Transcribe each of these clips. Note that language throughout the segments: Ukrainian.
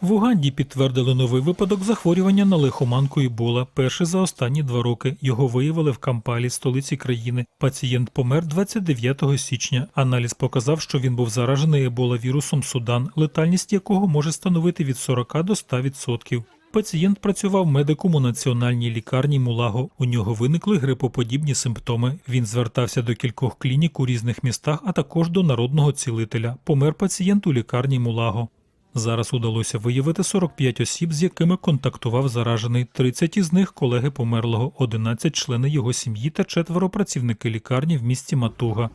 В Уганді підтвердили новий випадок захворювання на лихоманку Ібола. Перший за останні два роки. Його виявили в Кампалі, столиці країни. Пацієнт помер 29 січня. Аналіз показав, що він був заражений ебола вірусом Судан, летальність якого може становити від 40 до 100%. Пацієнт працював медиком у національній лікарні Мулаго. У нього виникли грипоподібні симптоми. Він звертався до кількох клінік у різних містах, а також до народного цілителя. Помер пацієнт у лікарні Мулаго. Зараз удалося виявити 45 осіб, з якими контактував заражений. 30 із них колеги померлого, 11 члени його сім'ї та четверо працівники лікарні в місті Матуга.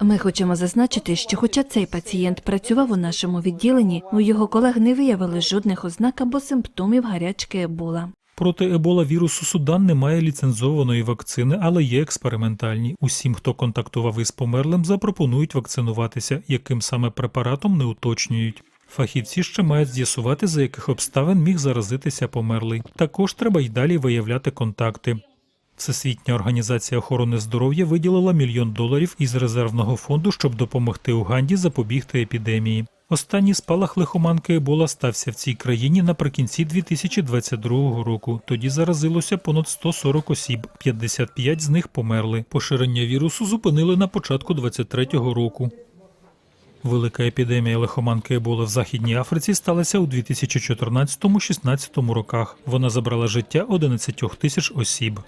Ми хочемо зазначити, що хоча цей пацієнт працював у нашому відділенні, у його колег не виявили жодних ознак або симптомів гарячки ебола. Проти ебола вірусу Судан немає ліцензованої вакцини, але є експериментальні. Усім, хто контактував із померлим, запропонують вакцинуватися, яким саме препаратом не уточнюють. Фахівці ще мають з'ясувати, за яких обставин міг заразитися померлий. Також треба й далі виявляти контакти. Всесвітня організація охорони здоров'я виділила мільйон доларів із резервного фонду, щоб допомогти Уганді запобігти епідемії. Останній спалах лихоманки Ебола стався в цій країні наприкінці 2022 року. Тоді заразилося понад 140 осіб, 55 з них померли. Поширення вірусу зупинили на початку 2023 року. Велика епідемія лихоманки Ебола в Західній Африці сталася у 2014-16 роках. Вона забрала життя 11 тисяч осіб.